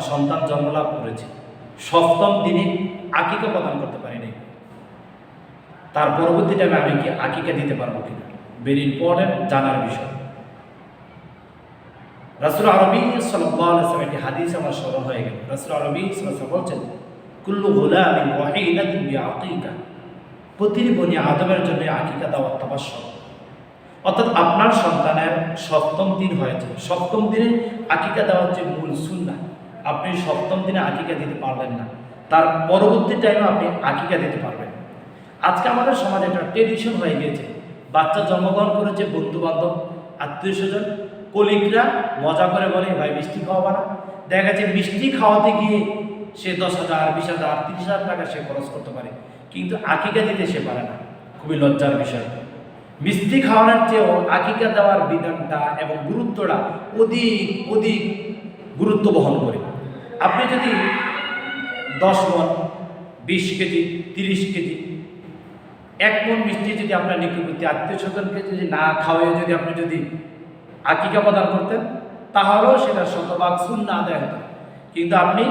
সন্তান জন্মলাভ করেছে। সপ্তম দিনে আকিকা প্রদান করতে পারিনি। তার পরবর্তী টাইমে আমি কি আকিকা দিতে পারব কিনা? ভেরি ইম্পর্টেন্ট জানার বিষয়। রাসুল আরবি সাল্লাম একটি হাদিস আমার স্মরণ হয়ে গেল। রাসুল আরবি বলছেন, কুল্লু গোলামিন ওয়াহিদাতিন বিআকিকা প্রতিটি বনি আদমের জন্য আকিকা দেওয়া অত্যাবশ্যক। অর্থাৎ আপনার সন্তানের সপ্তম দিন হয়েছে। সপ্তম দিনে আকিকা দেওয়া হচ্ছে মূল সুন্না আপনি সপ্তম দিনে আকিকা দিতে পারবেন না। তার পরবর্তী টাইমে আপনি আকিকা দিতে পারবেন। আজকে আমাদের সমাজে একটা ট্রেডিশন হয়ে গিয়েছে। বাচ্চা জন্মগ্রহণ করেছে বন্ধু বান্ধব আত্মীয় স্বজন কলিগরা, মজা করে বলে, ভাই, মিষ্টি খাওয়াবা না দেখা গেছে মিষ্টি খাওয়াতে গিয়ে সে দশ হাজার, বিশ হাজার, তিরিশ হাজার টাকা সে খরচ করতে পারে। কিন্তু আকিকা দিতে সে পারে না। খুবই লজ্জার বিষয়। মিষ্টি খাওয়ানোর চেয়েও আকিকা দেওয়ার বিধানটা এবং গুরুত্বটা অধিক অধিক গুরুত্ব বহন করে। আপনি যদি দশ মন, বিশ কেজি, তিরিশ কেজি, এক মন মিষ্টি যদি আপনার নিকটবর্তী আত্মীয় স্বজনকে যদি না খাওয়াই যদি আপনি যদি আকিকা প্রদান করতেন, তাহলেও সেটা শতভাগ শূন্য আদায় হতো। কিন্তু আপনি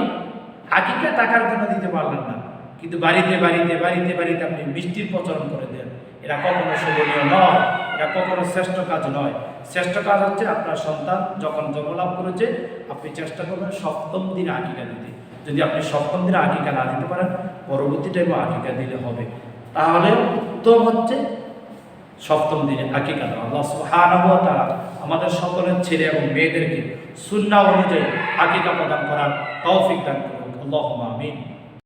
আকিকা টাকার জন্য দিতে পারলেন না। কিন্তু বাড়িতে বাড়িতে বাড়িতে বাড়িতে আপনি মিষ্টির প্রচলন করে দেন। এরা কখনো শোভনীয় নয়। এটা কখনো শ্রেষ্ঠ কাজ নয়। শ্রেষ্ঠ কাজ হচ্ছে আপনার সন্তান যখন জন্মলাভ করেছে, আপনি চেষ্টা করবেন সপ্তম দিনে আকিকা দিতে। যদি আপনি সপ্তম দিনে আকিকা না দিতে পারেন, পরবর্তী টাইমে আকিকা দিলে হবে। তাহলে উত্তম হচ্ছে সপ্তম দিনে আকিকা দেওয়া। আল্লাহ ওয়া আমাদের সকলের ছেলে এবং মেয়েদেরকে সুন্নাহ অনুযায়ী আকিকা প্রদান করার তৌফিক দান করুন। আল্লাহুম্মা আমিন।